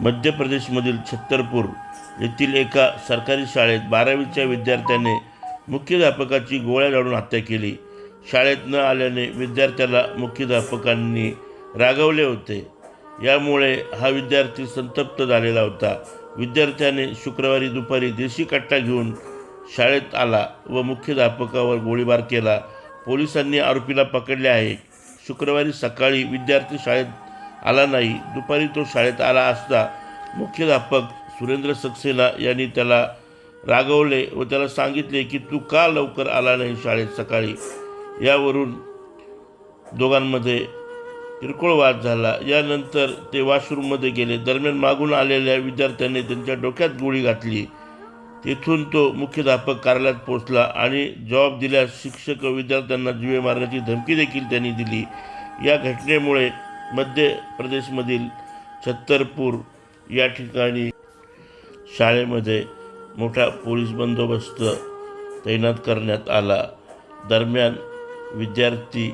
मध्य प्रदेशमधील छत्तरपूर येथील एका सरकारी शाळेत बारावीच्या विद्यार्थ्याने मुख्याध्यापकाची गोळ्या झाडून हत्या केली. शाळेत न आल्याने विद्यार्थ्याला मुख्याध्यापकांनी रागवले होते. यामुळे हा विद्यार्थी संतप्त झालेला होता. विद्यार्थ्याने शुक्रवारी दुपारी देशी कट्टा घेऊन शाळेत आला व मुख्याध्यापकावर गोळीबार केला. पोलिसांनी आरोपीला पकडले आहे. शुक्रवारी सकाळी विद्यार्थी शाळेत आला नाही. दुपारी तो शाळेत आला असता मुख्याध्यापक सुरेंद्र सक्सेना यांनी त्याला रागवले व त्याला सांगितले की तू का लवकर आला नाही शाळेत सकाळी? यावरून दोघांमध्ये किरकोळ वाद झाला. यानंतर ते वॉशरूममध्ये गेले. दरम्यान मागून आलेल्या विद्यार्थ्याने त्यांच्या डोक्यात गोळी घातली. तेथून तो मुख्याध्यापक कार्यालयात पोहोचला आणि जबाब दिल्यास शिक्षक व विद्यार्थ्यांना जीवे मारण्याची धमकी देखील त्यांनी दिली. या घटनेमुळे मध्य प्रदेशमधील छत्तरपूर या ठिकाणी शाळेमध्ये मोठा पोलीस बंदोबस्त तैनात करण्यात आला. दरम्यान विद्यार्थी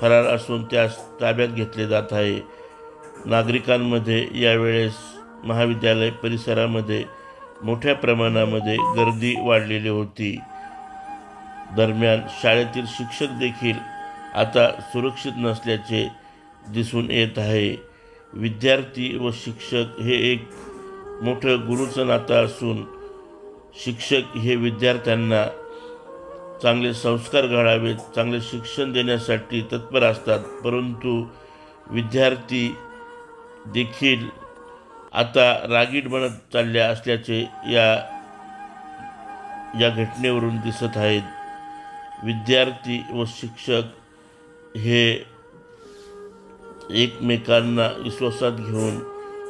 फरार असून त्यास ताब्यात घेतले जात आहे. नागरिकांमध्ये यावेळेस महाविद्यालय परिसरामध्ये मोठ्या प्रमाणामध्ये गर्दी वाढलेली होती. दरम्यान शाळेतील शिक्षक देखील आता सुरक्षित नसल्याचे दिसून येत आहे. विद्यार्थी व शिक्षक हे एक मोठं गुरुचं नातं असून शिक्षक हे विद्यार्थ्यांना चांगले संस्कार घडावेत चांगले शिक्षण देण्यासाठी तत्पर असतात. परंतु विद्यार्थी देखील आता रागीट बनत चालल्या असल्याचे या या घटनेवरून दिसत आहेत. विद्यार्थी व शिक्षक हे एकमेकांना विश्वासात घेऊन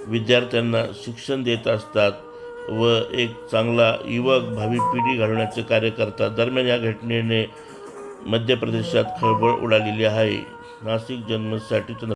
विद्यार्थ्यांना शिक्षण देत असतात व एक चांगला युवक भावी पिढी घडवण्याचे कार्य करतात. दरम्यान या घटनेने मध्य प्रदेशात खळबळ उडालेली आहे. नाशिक जन्मसाठी